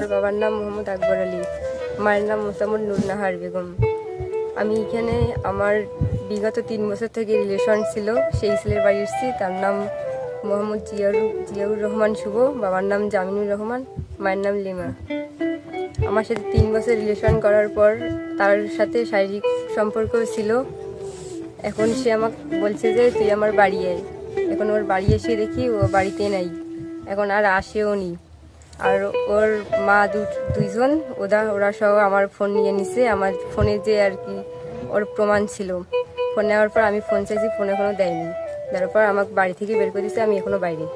আমার বাবার নাম মোহাম্মদ আকবর আলী, মায়ের নাম মোসাম্মদ নুরনাহার বেগম। আমি এখানে আমার বিগত তিন বছর থেকে রিলেশন ছিল, সেই ছেলের বাড়ি এসেছি, তার নাম মোহাম্মদ জিয়াউর জিয়াউর রহমান শুভ, বাবার নাম জামিনুর রহমান, মায়ের নাম লিমা। আমার সাথে তিন বছর রিলেশন করার পর তার সাথে শারীরিক সম্পর্ক ছিল। এখন সে আমাকে বলছে যে, তুই আমার বাড়ি আয়। এখন ওর বাড়ি এসে দেখি ও বাড়িতে নাই। এখন আর আসেও নি। আর ওর মা দু দুইজন ওরা ওরা সহ আমার ফোন নিয়ে নিছে। আমার ফোনে যে আর কি ওর প্রমাণ ছিল। ফোন নেওয়ার পর আমি ফোন চাইছি ফোনে কোনো দেয়নি। দেওয়ার পর আমাকে বাড়ি থেকে বের করে দিচ্ছে আমি এখনও বাইরে।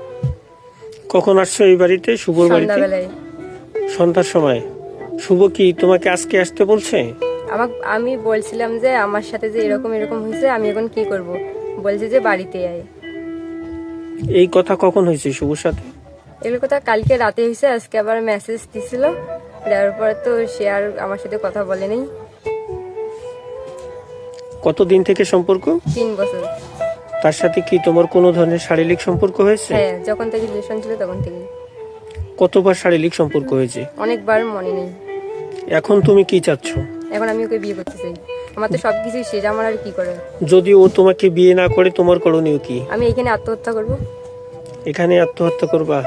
কখন আসছো এই বাড়িতে? শুভর বাড়িতে? সন্ধ্যার সময়। শুভ কি তোমাকে আজকে আসতে বলছে? আমাকে আমি বলছিলাম যে আমার সাথে যে এরকম এরকম হয়েছে আমি এখন কি করব? বলছে যে বাড়িতে আয়। এই কথা কখন হয়েছে শুভর সাথে? এগুলো কথা কালকে রাতে হয়েছে আজকে আবার মেসেজ দিছিল। দেওয়ার পরে তো সে আর আমার সাথে কথা বলে নেই। কতদিন থেকে সম্পর্ক? তিন বছর। তার সাথে কি তোমার কোনো ধরনের শারীরিক সম্পর্ক হয়েছে? হ্যাঁ যখন থেকে রিলেশন ছিল তখন থেকে। কতবার শারীরিক সম্পর্ক হয়েছে? অনেকবার মনে নেই। এখন তুমি কি চাচ্ছ? এখন আমি ওকে বিয়ে করতে চাই। আমার তো সব কিছুই শেষ আমার আর কি করে যদি ও তোমাকে বিয়ে না করে তোমার করণীয় কি? আমি এখানে আত্মহত্যা করব। এখানে আত্মহত্যা করবা।